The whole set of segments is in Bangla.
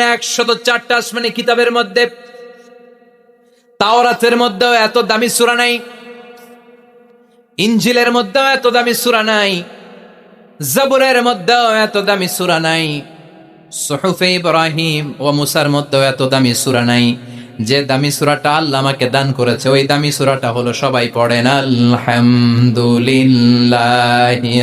একশত চারটা আসমানি কিতাবের মধ্যে, তাওরাতের মধ্যেও এত দামি সূরা নাই ইঞ্জিলের মধ্যেও এত দামি সূরা নাই মধ্যেও এত দামি সূরা নাই ইব্রাহিম ও মুসার মধ্যেও এত দামি সূরা নাই। যে দামি সূরাটা আল্লাহ আমাকে দান করেছে, ওই দামি সূরাটা হলো সবাই পড়েন, আলহামদুলিল্লাহি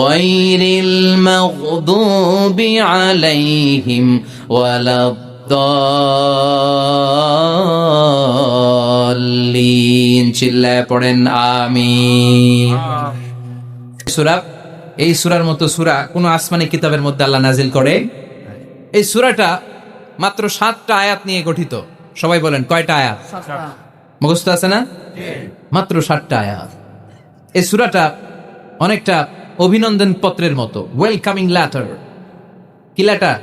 غير المغضوب عليهم ولا الضالين চিল্লায় পড়েন আমিন সূরা এই সূরার মতো সূরা কোন আসমানি কিতাবের মধ্যে আল্লাহ নাজিল করে এই সূরাটা মাত্র সাতটা আয়াত নিয়ে গঠিত সবাই বলেন কয়টা আয়াত মুখস্থ আছে না মাত্র সাতটা আয়াত এই সূরাটা অনেকটা অভিনন্দন পত্রের মতো। ওয়েলকামিং ল্যাটার কি ল্যাটার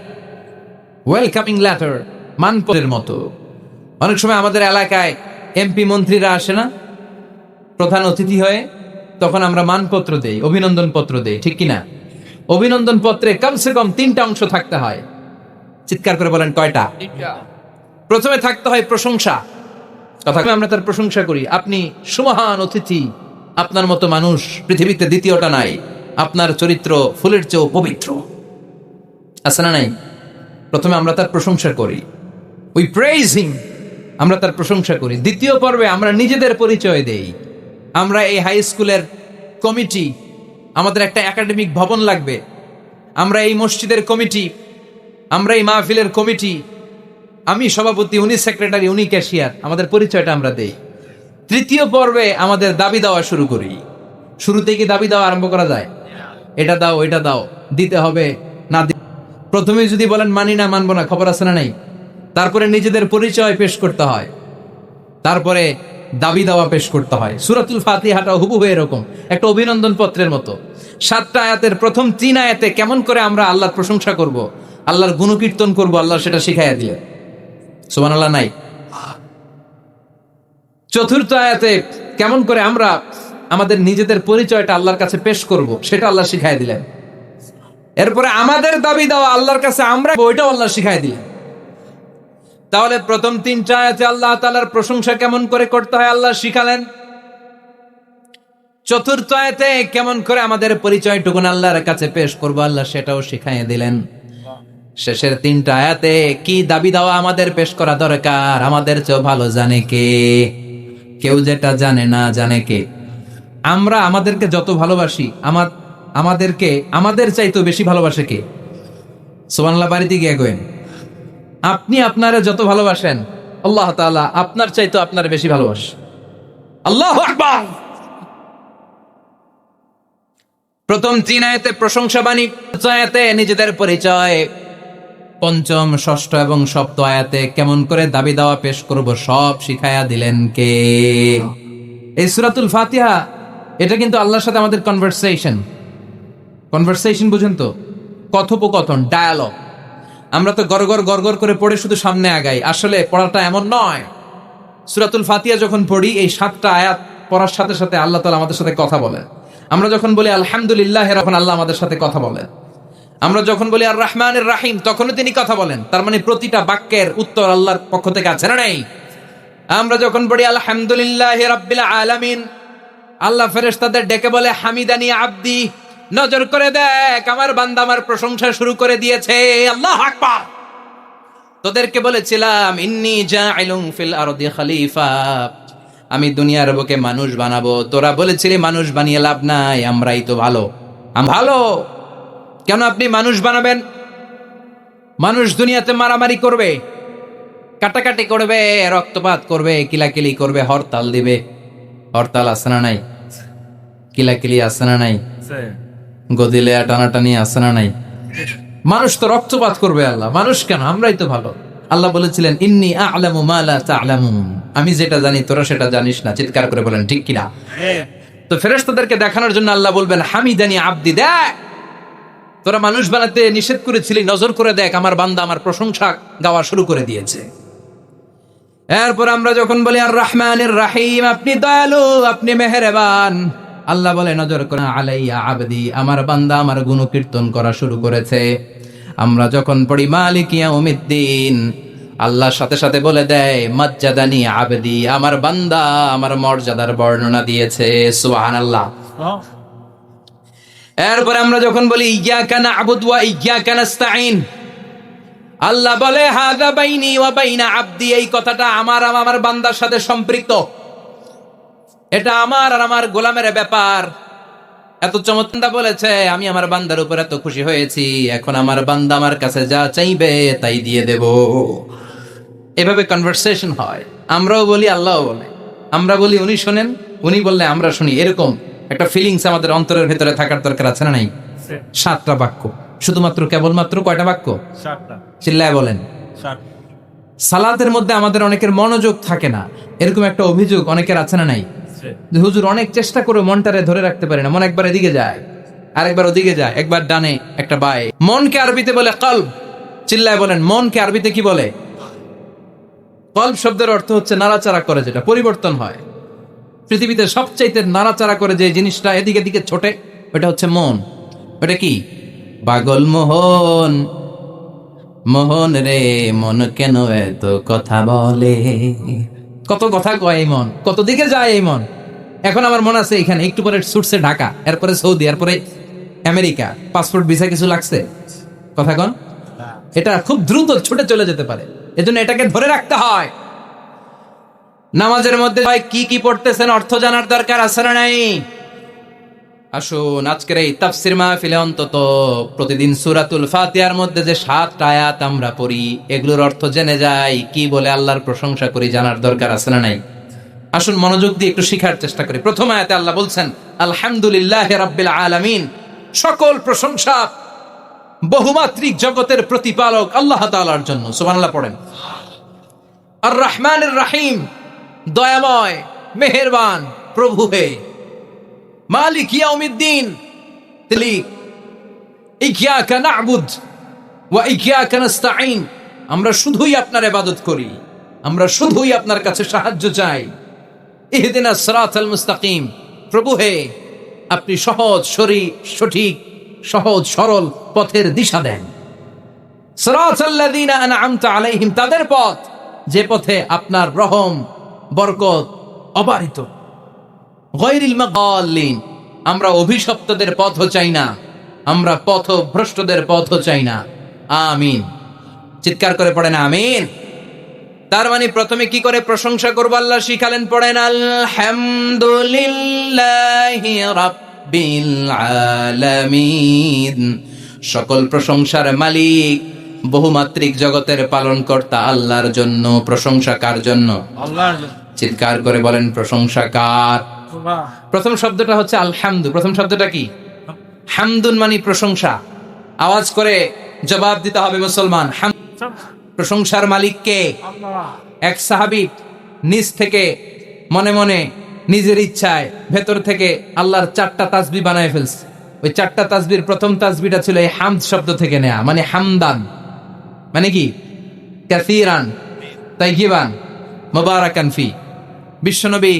ওয়েলকামিং ল্যাটার মানপত্রের মতো। অনেক সময় আমাদের এলাকায় এমপি মন্ত্রীরা আসে না? প্রধান অতিথি হয়ে তখন আমরা মানপত্র দেই অভিনন্দন পত্র দেই ঠিক কিনা? অভিনন্দন পত্রে কমসে কম তিনটা অংশ থাকতে হয়। চিৎকার করে বলেন কয়টা? প্রথমে থাকতে হয় প্রশংসা। কথা আমরা তার প্রশংসা করি। আপনি সুমহান অতিথি আপনার মতো মানুষ পৃথিবীতে দ্বিতীয়টা নাই। আপনার চরিত্র ফুলের চেয়েও পবিত্র। আছে না নাই? প্রথমে আমরা তার প্রশংসা করি। উই প্রেজ হিম আমরা তার প্রশংসা করি। দ্বিতীয় পর্বে আমরা নিজেদের পরিচয় দেই। আমরা এই হাই স্কুলের কমিটি আমাদের একটা একাডেমিক ভবন লাগবে। আমরা এই মসজিদের কমিটি আমরা এই মাহফিলের কমিটি আমি সভাপতি, উনি সেক্রেটারি উনি ক্যাশিয়ার আমাদের পরিচয়টা আমরা দেই। তৃতীয় পর্বে আমাদের দাবি দেওয়া শুরু করি। শুরুতে কি দাবি দেওয়া আরম্ভ করা যায়? এটা দাও এটা দাও, দিতে হবে, না প্রথমে যদি বলেন মানি না, মানবো না, খবর আছে না নাই? তারপরে নিজেদের পরিচয় পেশ করতে হয়। তারপরে দাবি দাওয়া পেশ করতে হয়। সুরাতুল ফাতিহাটা হুবহু এরকম, একটা অভিনন্দন পত্রের মতো। সাতটা আয়াতের প্রথম তিন আয়াতে কেমন করে আমরা আল্লাহর প্রশংসা করব, আল্লাহর গুণকীর্তন করব, আল্লাহ সেটা শিখাইয়া দিলেন। সুমান আল্লাহ নাই? চতুর্থ আয়াতে কেমন করে আমরা আমাদের নিজেদের পরিচয়টা আল্লাহর কাছে পেশ করব, সেটা আল্লাহ শিখাই দিলেন। এরপরে আমাদের দাবি দেওয়া আল্লাহর কাছে আমরা ওইটাও আল্লাহ শিখাই দিলেন। তাহলে প্রথম তিনটা আয়াতে আল্লাহ তাআলার প্রশংসা কেমন করে করতে হয় আল্লাহ শিখালেন। চতুর্থ আয়াতে কেমন করে আমাদের পরিচয়টুকুন আল্লাহর কাছে পেশ করব, আল্লাহ সেটাও শিখাই দিলেন। শেষের তিনটা আয়াতে কি দাবি দেওয়া আমাদের পেশ করা দরকার? আমাদের চেয়েও ভালো জানে কে? কেউ যেটা জানে না জানে কে? আমরা আমাদেরকে যত ভালোবাসি, আমার, আমাদেরকে, আমাদের চাইতেও বেশি ভালোবাসে কে? সোমানলা বাড়িতে গিয়ে গোয়েন আপনি আপনারা যত ভালোবাসেন, আল্লাহ তাআলা আপনার চাইতো আপনার বেশি ভালোবাসে। আল্লাহ প্রথম তিন আয়াতে প্রশংসা বাণী আয়াতে নিজেদের পরিচয়, পঞ্চম, ষষ্ঠ এবং সপ্ত আয়াতে কেমন করে দাবি দাওয়া পেশ করব সব শিখায়া দিলেন কে? এই সুরাতুল ফাতিহা এটা কিন্তু আল্লাহর সাথে আমাদের কনভারসেশন কনভারসেশন বুঝেন তো? কথোপকথন ডায়ালগ আমরা তো গড়গড় গড়গড় করে পড়ে শুধু সামনে আগাই। আসলে পড়াটা এমন নয়। সুরাতুল ফাতিয়া যখন পড়ি, এই সাতটা আয়াত পড়ার সাথে সাথে আল্লাহ তালা আমাদের সাথে কথা বলে। আমরা যখন বলি, আলহামদুলিল্লাহ তখন আল্লাহ আমাদের সাথে কথা বলে। আমরা যখন বলি আর রহমানের রাহিম তখনও তিনি কথা বলেন। তার মানে প্রতিটা বাক্যের উত্তর আল্লাহর পক্ষ থেকে আছে না নেই? আমরা যখন পড়ি, আলহামদুলিল্লাহ রাব্বিল আলামিন আল্লাহ ফেরেশতাদের ডেকে বলে, হামিদানি আব্দি, নজর করে দেখ, আমার বান্দা আমার প্রশংসা শুরু করে দিয়েছে। আল্লাহ আকবার! তোদেরকে বলেছিলাম, ইন্নি জাইলুম ফিল আরদি খলিফা, আমি দুনিয়ার বুকে মানুষ বানাবো। তোরা বলেছিলি, মানুষ বানিয়ে লাভ নাই, আমরাই তো ভালো। ভালো? কেন আপনি মানুষ বানাবেন? মানুষ দুনিয়াতে মারামারি করবে, কাটাকাটি করবে, রক্তপাত করবে, কিলাকিলি করবে, হরতাল দিবে। হরতাল আছে না নাই? কিলাকিলি আছে না নাই? গদিলে টানাটানি আছে না নাই? মানুষ তো রক্তপাত করবে আল্লাহ। মানুষ কেন? আমরাই তো ভালো। আল্লাহ বলেছিলেন ইন্নি আ'লামু মা লা তা'লামুন। আমি যেটা জানি তোরা সেটা জানিস না। চিৎকার করে বলেন ঠিক কিনা তো ফেরেশতাদেরকে দেখানোর জন্য আল্লাহ বলবেন হামিদানি আব্দি দেখ! তোরা মানুষ বানাতে নিষেধ করেছিলি নজর করে দেখ আমার বান্দা আমার প্রশংসা গাওয়া শুরু করে দিয়েছে। এরপর আমরা যখন বলি আর রহমানের রাহিম আপনি দয়ালু আপনি মেহেরবান। আল্লাহ বলে নজর করে আলাইয়া আবদি আমার বান্দা আমার গুণকীর্তন করা শুরু করেছে। আমরা যখন পড়ি মালিকিয়া উমিদ্দিন আল্লাহর সাথে সাথে বলে দেয় মজ্জাদানি আবদি আমার বান্দা আমার মর্যাদার বর্ণনা দিয়েছে। সুহান আল্লাহ এরপরে আমরা যখন বলি ইয়া কানা আবুদুয়া ইয়া কানাস্তাইন আল্লাহ বলে হাদা বাইনি ওয়া বাইনা আব্দি এই কথাটা আমার আমার বান্দার সাথে সম্পৃক্ত। এটা আমার আর আমার গোলামের ব্যাপার। এত চমৎকার বলেছে আমি আমার বান্দার উপর এত খুশি হয়েছি এখন আমার বান্দা আমার কাছে যা চাইবে তাই দিয়ে দেব। এভাবে কনভারসেশন হয়। আমরাও বলি আল্লাহও বলে। আমরা বলি উনি শোনেন উনি বললে আমরা শুনি। এরকম একটা ফিলিংস আমাদের অন্তরের ভেতরে থাকার দরকার আছে না নাই? সাতটা বাক্য। শুধুমাত্র কেবলমাত্র কয়টা বাক্য? চিল্লায় বলেন। সালাতের মধ্যে আমাদের অনেকের মনোযোগ থাকে না। এরকম একটা অভিযোগ অনেকের আছে না নাই? যে হুজুর অনেক চেষ্টা করে মনটারে ধরে রাখতে পারে না। মন একবার এদিকে যায় আরেকবার ওদিকে যায় একবার ডানে একটা বায়ে। মনকে আরবিতে বলে কল্ব। চিল্লায় বলেন মনকে আরবিতে কি বলে? কল্ব শব্দের অর্থ হচ্ছে নাড়াচাড়া করে যেটা পরিবর্তন হয়। পৃথিবীতে সবচাইতে নাড়াচাড়া করে যে জিনিসটা এদিকে দিকে ছোটে ওটা হচ্ছে মন। ওটা কি? পাগল মোহন। মোহন রে, মন কেন এত কথা বলে? কত কথা কয় এই মন, কত দিকে যায় এই মন? এখন আমার মন আছে এখানে, একটু পরে ছুটছে ঢাকা, এরপরে সৌদি, এরপরে আমেরিকা। পাসপোর্ট, ভিসা কিছু লাগছে? কথা কন। এটা খুব দ্রুত ছুটে চলে যেতে পারে। এজন্য এটাকে ধরে রাখতে হয়। নামাজের মধ্যে ভাই কি কি পড়তেছেন, অর্থ জানার দরকার আছে না নাই? আসুন, আজকের এই তাফসির মাহফিলে অন্তত প্রতিদিন সুরাতুল ফাতিহার মধ্যে যে সাতটা আয়াত আমরা পড়ি, এগুলোর অর্থ জেনে যাই, কি বলে আল্লাহর প্রশংসা করি জানার দরকার আছে না নাই? আসুন, মনোযোগ দিয়ে একটু শিখার চেষ্টা করি। প্রথম আয়াতে আল্লাহ বলছেন, আলহামদুলিল্লাহ রাব্বিল আলামিন। সকল প্রশংসা বহুমাত্রিক জগতের প্রতিপালক আল্লাহ তাআলার জন্য। সুবহানাল্লাহ পড়েন। আর রহমানের রাহিম, দয়াময়, মেহেরবান, প্রভু হে। মালিক ইয়াউমিদ্দিন। তিনি ইকিয়াকা না'বুদ ওয়া ইকিয়াকা নাস্তাঈন। আমরা শুধুই আপনার ইবাদত করি। আমরা শুধুই আপনার কাছে সাহায্য চাই। ইহদিনা সিরাতাল মুস্তাকিম। প্রভু হে, আপনি সহজ সরি সঠিক, সহজ, সরল পথের দিশা দেন। সিরাতাল্লাযীনা আন'আমতা আলাইহিম, তাদের পথ যে পথে আপনার রহম, বরকত অবারিত। গৈরিল আমরা অভিশপ্তদের পথও চাই না আমরা পথ ভ্রষ্টদের পথও চাই না। আমিন। চিৎকার করে পড়েন আমিন। তার মানে প্রথমে কি করে প্রশংসা করব আল্লাহ শিখালেন? পড়েন আলহামদুলিল্লাহি সকল প্রশংসার মালিক বহুমাত্রিক জগতের পালনকর্তা আল্লাহর জন্য। প্রশংসা কার জন্য। চিৎকার করে বলেন প্রশংসা কার? প্রথম শব্দটা হচ্ছে আলহামদু। প্রথম শব্দটা কি? হামদুন মানে প্রশংসা। আওয়াজ করে জবাব দিতে হবে মুসলমান। প্রশংসার মালিক কে? এক সাহাবি নিজ থেকে মনে মনে নিজের ইচ্ছায় ভেতর থেকে আল্লাহর চারটা তাসবি বানায় ফেলছে। ওই চারটা তাসবির প্রথম তাসবিটা ছিল এই হামদ শব্দ থেকে নেয়া মানে হামদান। মানে কি? কাসিরান তাইগিবান মোবারাকান ফি। বিশ্বনবী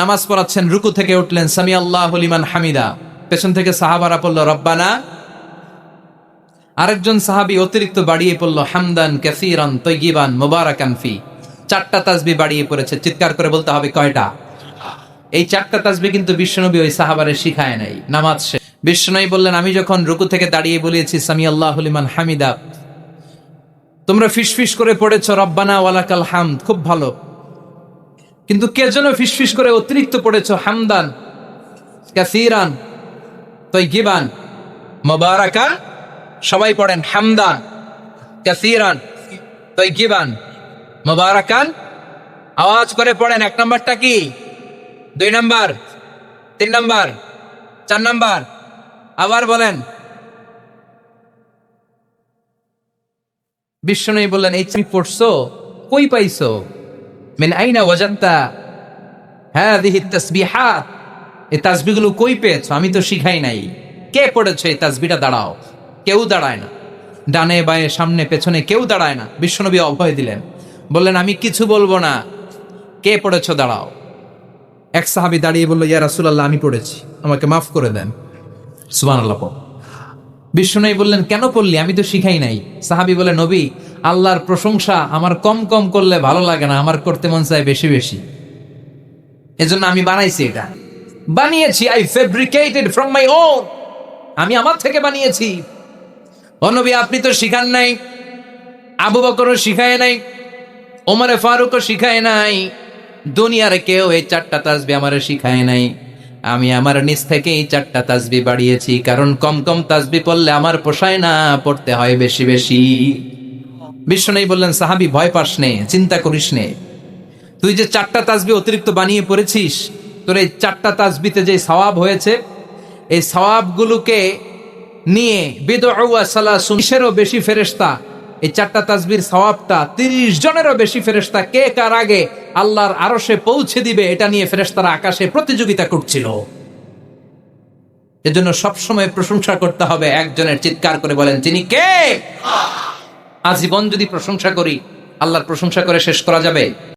নামাজ পড়াচ্ছেন, রুকু থেকে উঠলেন সামি আল্লাহ হলিমান হামিদা। পেছন থেকে সাহাবারা পড়ল, রব্বানা। আরেকজন সাহাবি অতিরিক্ত বাড়িয়ে পড়ল, হামদান কাসিরান তৈগিবান মোবারাকান ফি। চারটা তাসবি বাড়িয়ে পড়েছে, চিৎকার করে বলতে হবে কয়টা? এই চারটা তাজবি কিন্তু বিশ্বনবী ওই সাহাবারে শিখায় নাই, নামাজ শেষ। বিশ্বনবী বললেন, আমি যখন রুকু থেকে দাঁড়িয়ে বলেছি সামি আল্লাহ হলিমান হামিদা, তোমরা ফিসফিস করে পড়েছ, রব্বানা ওয়ালাকাল হামদ, খুব ভালো। কিন্তু কে যেন ফিসফিস করে অতিরিক্ত পড়েছ, হামদান, কাসিরান তৈগিবান মোবারাকান সবাই পড়েন হামদান, কাসিরান তৈগিবান মোবারাকান, আওয়াজ করে পড়েন, এক নম্বরটা কি? দুই নাম্বার, তিন নম্বর, চার নাম্বার, আবার বলেন। বিশ্ব বিষ্ণু বললেন, এই তুমি পড়ছো, কই পাইছো? মেন আইনা ওয়াজান্তা হ্যাঁ দিহি তসবিহাত এই তাসবিগুলো কই পেয়েছ? আমি তো শিখাই নাই। কে পড়েছো এই তাসবিটা দাঁড়াও। কেউ দাঁড়ায় না। ডানে বায়ে, সামনে পেছনে কেউ দাঁড়ায় না। বিশ্বনবী অভয় দিলেন। বললেন, আমি কিছু বলব না। কে পড়েছো? দাঁড়াও। এক সাহাবি দাঁড়িয়ে বলল, ইয়া রাসূলুল্লাহ, আমি পড়েছি। আমাকে মাফ করে দেন। পড়। বিষ্ণু বললেন, কেন পড়লি? আমি তো শিখাই নাই। সাহাবি বলে নবী আল্লাহর প্রশংসা আমার কম কম করলে ভালো লাগে না, আমার করতে মন চায় বেশি বেশি। এজন্য আমি বানাইছি এটা। বানিয়েছি I fabricated from my own আমি আমার থেকে বানিয়েছি। ও নবী, আপনি তো শিখান নাই, আবু বকরও শিখায় নাই, ওমরে ফারুকও শিখায় নাই, দুনিয়ার কেউ এই চারটা তাসবি আমারে শিখায় নাই। আমি আমার নিজ থেকে এই চারটা তাসবি বাড়িয়েছি, কারণ কম কম তাসবি পড়লে আমার পোষায় না, পড়তে হয় বেশি বেশি। বিষ্ণু বললেন, সাহাবি, ভয় পাস নে, চিন্তা করিস নে। তুই যে চারটা তাসবি অতিরিক্ত বানিয়ে পড়েছিস, তোর এই চারটা তাসবিতে যে সওয়াব হয়েছে, এই সওয়াবগুলোকে নিয়ে বেদশেরও বেশি ফেরেস্তা এই চারটা তাসবির সওয়াবটা তিরিশ জনেরও বেশি ফেরেস্তা কে কার আগে আল্লাহর আরশে পৌঁছে দিবে, এটা নিয়ে ফেরেস্তারা আকাশে প্রতিযোগিতা করছিল। এজন্য সবসময় প্রশংসা করতে হবে, একজনের চিৎকার করে বলেন তিনি কে? আজীবন যদি প্রশংসা করি আল্লাহর প্রশংসা করে শেষ করা যাবে।